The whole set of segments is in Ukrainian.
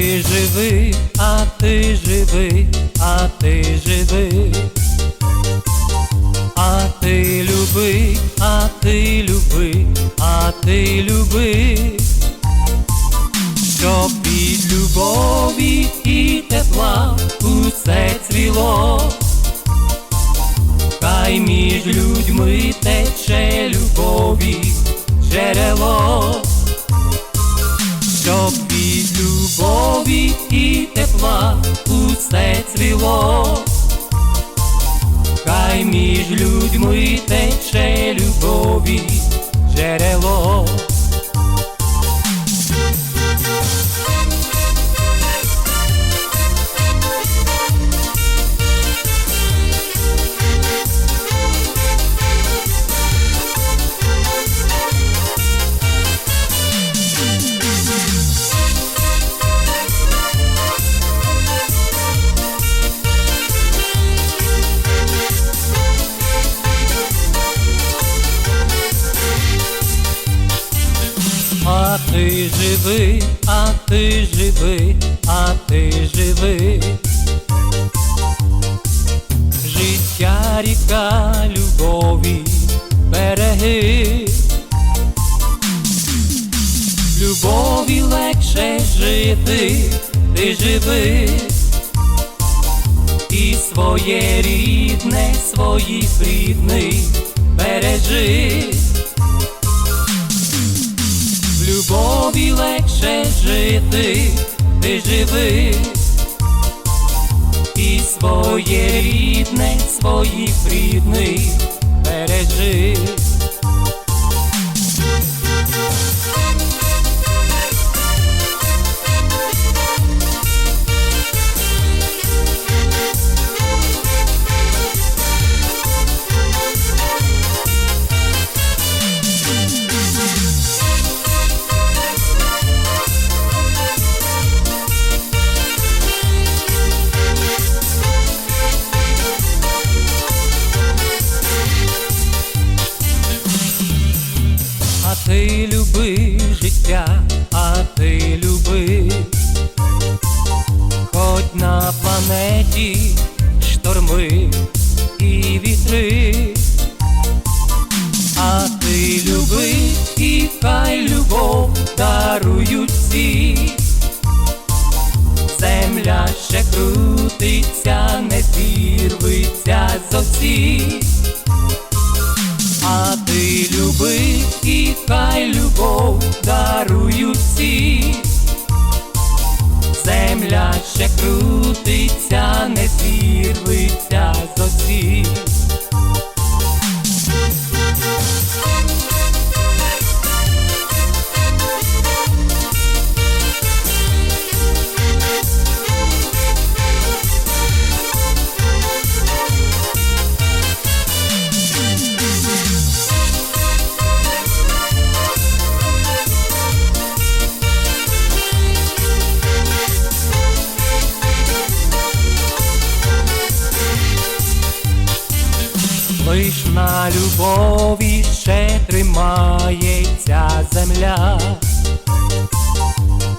живи, а ти живи, а ти живи. А ти люби, а ти люби, а ти люби, щоб від любові і тепла усе цвіло, хай між людьми тече любові джерело, усе. Хай між людьми тече любові джерело. Живи, а ти живи, а ти живи. Життя ріка любові береги. Любові легше жити, ти живи. І своє рідне, своїх рідних бережи. Любові легше жити, ти живи, і своє рідне, своїх рідних бережи. Люби життя, а ти люби, хоч на планеті шторми і вітри, а ти люби, і хай любов дарують всі. Земля ще крутиться, не зірветься зовсім. Лиш на любові ще тримається земля,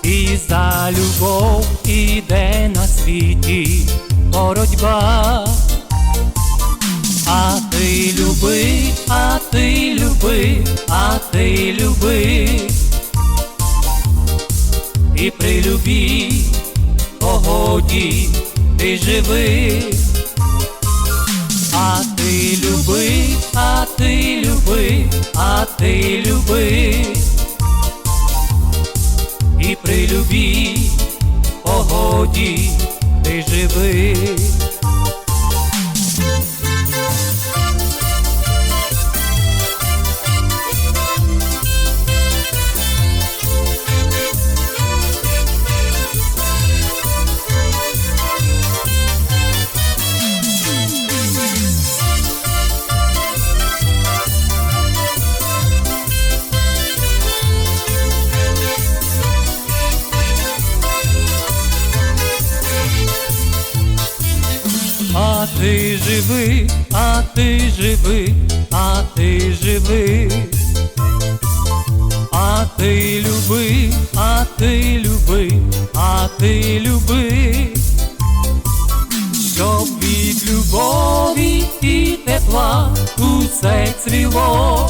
і за любов іде на світі боротьба. А ти люби, а ти люби, а ти люби, і при любі погоді ти живи. Люби, а ти люби, і при любі погоді ти живи. Ти живи, а ти живи, а ти живи, а ти люби, а ти люби, а ти люби, щоб від любові і тепла усе цвіло,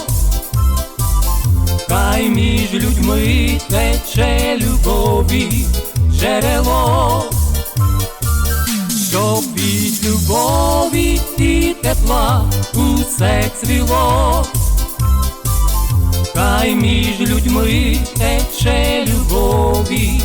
хай між людьми тече любові джерело, і усе цвіло. Хай між людьми тече любові